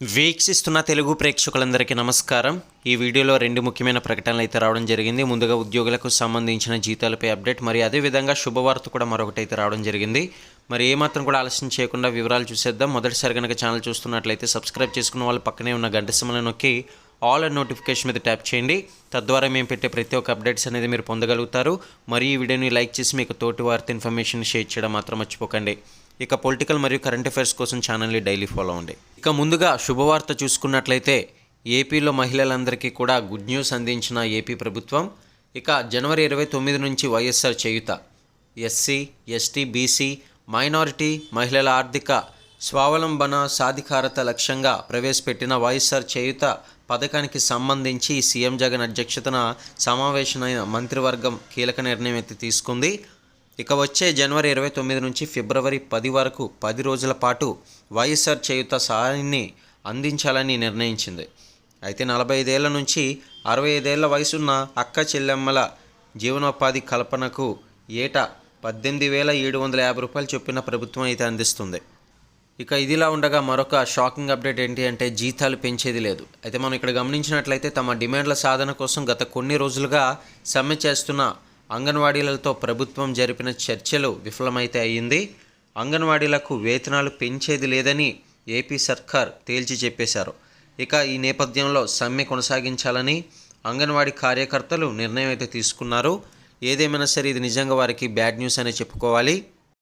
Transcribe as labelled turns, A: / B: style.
A: వీక్షిస్తున్న తెలుగు ప్రేక్షకులందరికీ నమస్కారం. ఈ వీడియోలో రెండు ముఖ్యమైన ప్రకటనలు అయితే రావడం జరిగింది. ముందుగా ఉద్యోగులకు సంబంధించిన జీతాలపై అప్డేట్ మరి అదేవిధంగా శుభవార్త కూడా మరొకటి అయితే రావడం జరిగింది. మరి ఏమాత్రం కూడా ఆలస్యం చేయకుండా వివరాలు చూసేద్దాం. మొదటిసారి కనుక ఛానల్ చూస్తున్నట్లయితే సబ్స్క్రైబ్ చేసుకున్న వాళ్ళు పక్కనే ఉన్న గంట సింహలను నొక్కి ఆల్ అండ్ నోటిఫికేషన్ మీద ట్యాప్ చేయండి. తద్వారా మేము పెట్టే ప్రతి ఒక్క అప్డేట్స్ అనేది మీరు పొందగలుగుతారు. మరి ఈ వీడియోని లైక్ చేసి మీకు తోటి వార్త ఇన్ఫర్మేషన్ షేర్ చేయడం మాత్రం మర్చిపోకండి. ఇక పొలిటికల్ మరియు కరెంట్ అఫైర్స్ కోసం ఛానల్ని డైలీ ఫాలో అవ్వండి. ఇక ముందుగా శుభవార్త చూసుకున్నట్లయితే ఏపీలో మహిళలందరికీ కూడా గుడ్ న్యూస్ అందించిన ఏపీ ప్రభుత్వం ఇక జనవరి ఇరవై తొమ్మిది నుంచి YSR Cheyutha. SC ST BC minority మహిళల ఆర్థిక స్వావలంబన సాధికారత లక్ష్యంగా ప్రవేశపెట్టిన వైఎస్ఆర్ చేయుత పథకానికి సంబంధించి సీఎం జగన్ అధ్యక్షతన సమావేశమైన మంత్రివర్గం కీలక నిర్ణయం అయితే తీసుకుంది. ఇక వచ్చే జనవరి ఇరవై తొమ్మిది నుంచి ఫిబ్రవరి పది వరకు పది రోజుల పాటు వైఎస్ఆర్ చేయుత సహాయాన్ని అందించాలని నిర్ణయించింది. అయితే నలభై ఐదేళ్ళ నుంచి అరవై ఐదేళ్ళ వయసున్న అక్క చెల్లెమ్మల జీవనోపాధి కల్పనకు ఏటా పద్దెనిమిది వేల ఏడు వందల యాభై రూపాయలు చొప్పున ప్రభుత్వం అయితే అందిస్తుంది. ఇక ఇదిలా ఉండగా మరొక షాకింగ్ అప్డేట్ ఏంటి అంటే జీతాలు పెంచేది లేదు. అయితే మనం ఇక్కడ గమనించినట్లయితే తమ డిమాండ్ల సాధన కోసం గత కొన్ని రోజులుగా సమ్మె చేస్తున్న అంగన్వాడీలతో ప్రభుత్వం జరిపిన చర్చలు విఫలమైతే అయింది అంగన్వాడీలకు వేతనాలు పెంచేది లేదని ఏపీ సర్కార్ తేల్చి చెప్పేశారు. ఇక ఈ నేపథ్యంలో సమ్మె కొనసాగించాలని అంగన్వాడీ కార్యకర్తలు నిర్ణయం అయితే తీసుకున్నారు. ఏదేమైనా సరే ఇది నిజంగా వారికి బ్యాడ్ న్యూస్ అనే చెప్పుకోవాలి.